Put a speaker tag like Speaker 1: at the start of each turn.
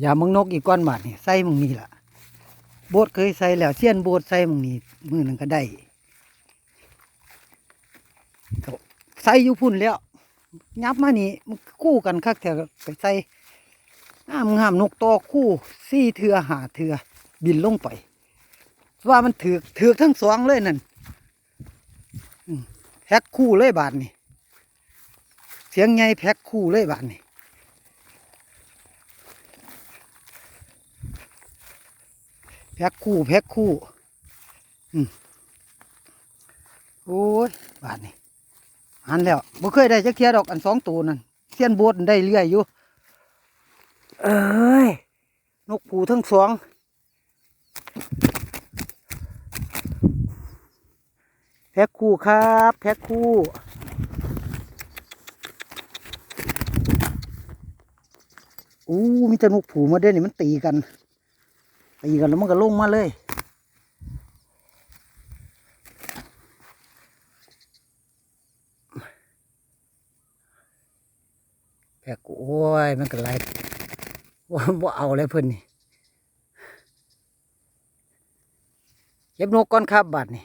Speaker 1: อย่ามึงนกอีกก้อนบาทนี่ใส่มึงนี่ล่ะโบดเคยใส่แล้วเสี้ยนโบดใส่มึงนี่มือหนึ่งก็ได้ใส่อยู่พุ่นแล้วยับมานี่มันคู่กันคักแถวไปใส่งามงามนกต่อคู่สี่เถือหาเถือบินลงไป ว่ามันถือกถือกทั้งสองเลยนั่นแพ็คคู่เลยบาทนี่เสียงไงแพ็คคู่เลยบาทนี่ พ็คคู่แพ็คคู่อืมโอ้ยบาทนี่หันแล้วบ่เคยได้จักเทียดอกอันสองตัวนั่นเสียนโบดได้เรื่อยอยู่เอ้ยนกผูทั้งสองแพ็คคู่ครับแพ็คคู่อู้มีแต่นกผูมาเด้นี่มันตีกัน ตีกันแล้วมันก็ลงมาเลยแพกโอ้ยมันก็ไรว่าบ่เอาแลยเพิ่นนี่เก็บนกก้อนคาบบัดนี่